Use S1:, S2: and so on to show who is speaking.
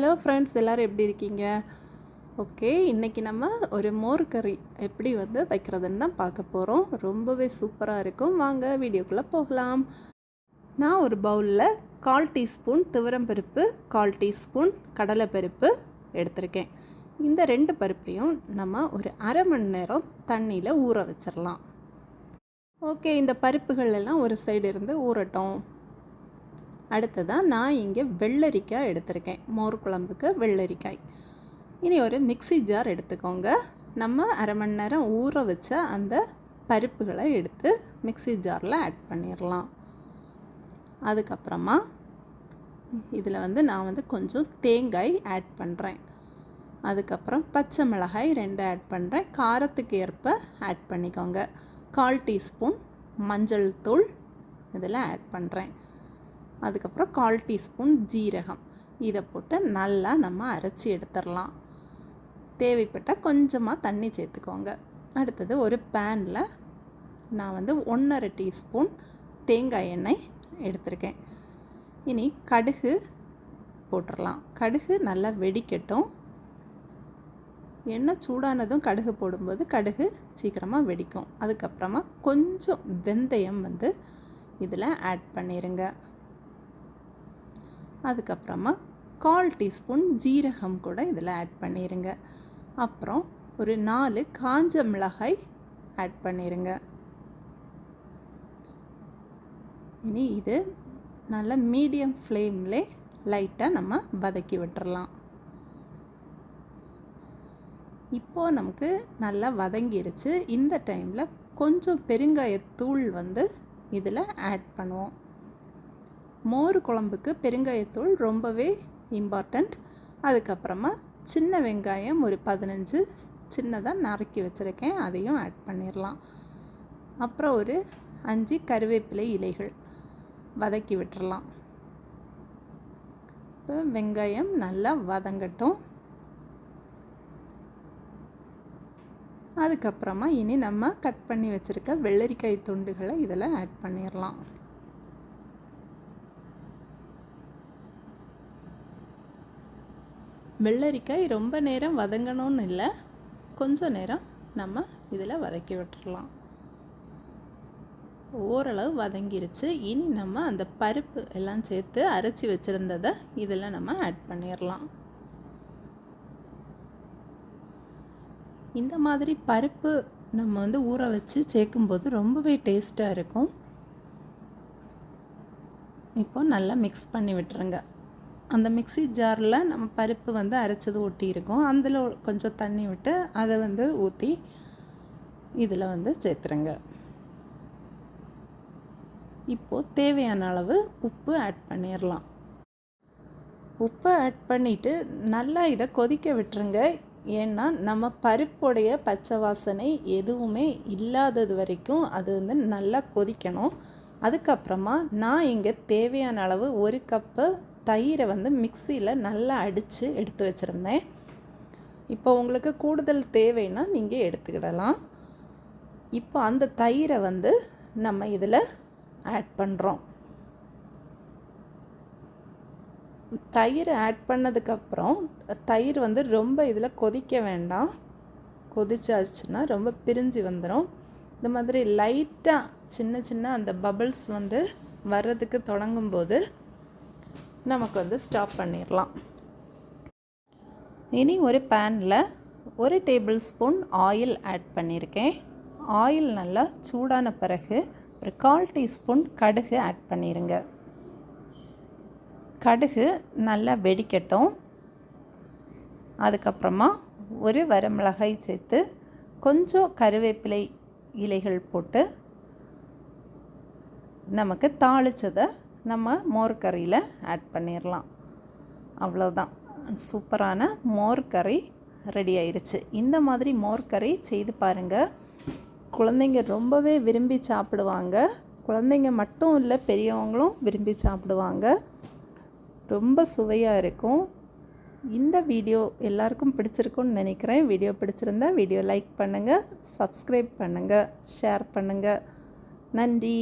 S1: Hello friends எல்லோரும் எப்படி இருக்கீங்க? ஓகே இன்றைக்கி நம்ம ஒரு மோர் கறி எப்படி வந்து வைக்கிறதுன்னு தான் பார்க்க போகிறோம் ரொம்பவே சூப்பராக இருக்கும். வாங்க வீடியோக்குள்ளே போகலாம். நான் ஒரு பவுலில் கால் டீஸ்பூன் துவரம்பருப்பு கால் டீஸ்பூன் கடலைப்பருப்பு எடுத்திருக்கேன். இந்த ரெண்டு பருப்பையும் நம்ம ஒரு அரை மணி நேரம் தண்ணியில் ஊற வச்சிடலாம் ஓகே இந்த பருப்புகள் எல்லாம் ஒரு சைடு இருந்து ஊறட்டும். அடுத்ததாக நான் இங்கே வெள்ளரிக்காய் எடுத்திருக்கேன். மோர் குழம்புக்கு வெள்ளரிக்காய். இனி ஒரு மிக்ஸி ஜார் எடுத்துக்கோங்க. நம்ம அரை மணி நேரம் ஊற வச்ச அந்த பருப்புகளை எடுத்து மிக்ஸி ஜாரில் ஆட் பண்ணிடலாம் அதுக்கப்புறமா இதில் வந்து நான் வந்து கொஞ்சம் தேங்காய் ஆட் பண்ணுறேன் அதுக்கப்புறம் பச்சை மிளகாய் ரெண்டு ஆட் பண்ணுறேன் காரத்துக்கு ஏற்ப ஆட் பண்ணிக்கோங்க. கால் டீஸ்பூன் மஞ்சள் தூள் இதில் ஆட் பண்ணுறேன் அதுக்கப்புறம் கால் டீஸ்பூன் ஜீரகம். இதை போட்டு நல்லா நம்ம அரைச்சி எடுத்துடலாம். தேவைப்பட்டால் கொஞ்சமாக தண்ணி சேர்த்துக்கோங்க. அடுத்தது ஒரு பேனில் நான் வந்து ஒன்றரை டீஸ்பூன் தேங்காய் எண்ணெய் எடுத்திருக்கேன். இனி கடுகு போட்டுடலாம். கடுகு நல்லா வெடிக்கட்டும். எண்ணெய் சூடானதும் கடுகு போடும்போது கடுகு சீக்கிரமாக வெடிக்கும். அதுக்கப்புறமா கொஞ்சம் வெந்தயம் வந்து இதில் ஆட் பண்ணிடுங்க அதுக்கப்புறமா கால் டீஸ்பூன் ஜீரகம் கூட இதில் ஆட் பண்ணிடுங்க அப்புறம் ஒரு நாலு காஞ்ச மிளகாய் ஆட் பண்ணிடுங்க இனி இது நல்ல மீடியம் ஃப்ளேம்லே லைட்டாக நம்ம வதக்கி விட்டுறலாம். இப்போது நமக்கு நல்லா வதங்கிருச்சு. இந்த டைமில் கொஞ்சம் பெருங்காயத்தூள் வந்து இதில் ஆட் பண்ணுவோம். மோர் குழம்புக்கு பெருங்காயத்தூள் ரொம்பவே இம்பார்ட்டண்ட் அதுக்கப்புறமா சின்ன வெங்காயம் ஒரு பதினஞ்சு சின்னதாக நறுக்கி வச்சுருக்கேன். அதையும் ஆட் பண்ணிடலாம் அப்புறம் ஒரு அஞ்சு கருவேப்பிலை இலைகள் வதக்கி விட்டுறலாம் இப்போ வெங்காயம் நல்லா வதங்கட்டும். அதுக்கப்புறமா இனி நம்ம கட் பண்ணி வச்சுருக்க வெள்ளரிக்காய் துண்டுகளை இதில் ஆட் பண்ணிடலாம் வெள்ளரிக்காய் ரொம்ப நேரம் வதங்கணும்னு இல்லை. கொஞ்சம் நேரம் நம்ம இதில் வதக்கி விட்டுடலாம். ஓரளவு வதங்கிருச்சு. இனி நம்ம அந்த பருப்பு எல்லாம் சேர்த்து அரைச்சி வச்சுருந்ததை இதில் நம்ம ஆட் பண்ணிடலாம். இந்த மாதிரி பருப்பு நம்ம வந்து ஊற வச்சு சேர்க்கும்போது ரொம்பவே டேஸ்ட்டாக இருக்கும். இப்போ நல்லா மிக்ஸ் பண்ணி விட்டுருங்க. அந்த மிக்ஸி ஜாரில் நம்ம பருப்பு வந்து அரைச்சது ஒட்டியிருக்கோம். அதில் கொஞ்சம் தண்ணி விட்டு அதை வந்து ஊற்றி இதில் வந்து சேர்த்துருங்க. இப்போது தேவையான அளவு உப்பு ஆட் பண்ணிடலாம் உப்பு ஆட் பண்ணிவிட்டு நல்லா இதை கொதிக்க விட்டுருங்க. ஏன்னா நம்ம பருப்புடைய பச்சை வாசனை எதுவுமே இல்லாதது வரைக்கும் அது வந்து நல்லா கொதிக்கணும். அதுக்கப்புறமா நான் இங்கே தேவையான அளவு ஒரு கப்பு தயிரை வந்து மிக்சியில் நல்லா அடித்து எடுத்து வச்சுருந்தேன். இப்போ உங்களுக்கு கூடுதல் தேவைன்னா நீங்கள் எடுத்துக்கிடலாம். இப்போ அந்த தயிரை வந்து நம்ம இதில் ஆட் பண்ணுறோம் தயிர் ஆட் பண்ணதுக்கப்புறம் தயிர் வந்து ரொம்ப இதில் கொதிக்க வேண்டாம். கொதிச்சாச்சுன்னா ரொம்ப பிரிஞ்சு வந்துடும் இந்த மாதிரி லைட்டாக சின்ன சின்ன அந்த பபிள்ஸ் வந்து வர்றதுக்கு தொடங்கும்போது நமக்கு வந்து ஸ்டாப் பண்ணிடலாம் இனி ஒரு பேனில் ஒரு டேபிள் ஸ்பூன் ஆயில் ஆட் பண்ணியிருக்கேன் ஆயில் நல்லா சூடான பிறகு ஒரு கால் டீஸ்பூன் கடுகு ஆட் பண்ணிடுங்க கடுகு நல்லா வெடிக்கட்டும். அதுக்கப்புறமா ஒரு வரமிளகாய் சேர்த்து கொஞ்சம் கருவேப்பிலை இலைகள் போட்டு நமக்கு தாளித்ததை நம்ம மோர் கறியில் ஆட் பண்ணிடலாம் அவ்வளோதான் சூப்பரான மோர் கறி ரெடி ஆயிடுச்சு இந்த மாதிரி மோர் கறி செய்து பாருங்கள் குழந்தைங்க ரொம்பவே விரும்பி சாப்பிடுவாங்க. குழந்தைங்க மட்டும் இல்லை பெரியவங்களும் விரும்பி சாப்பிடுவாங்க. ரொம்ப சுவையாக இருக்கும். இந்த வீடியோ எல்லாருக்கும் பிடிச்சிருக்குன்னு நினைக்கிறேன். வீடியோ பிடிச்சிருந்தா வீடியோ லைக் பண்ணுங்கள் சப்ஸ்கிரைப் பண்ணுங்கள் ஷேர் பண்ணுங்கள் நன்றி.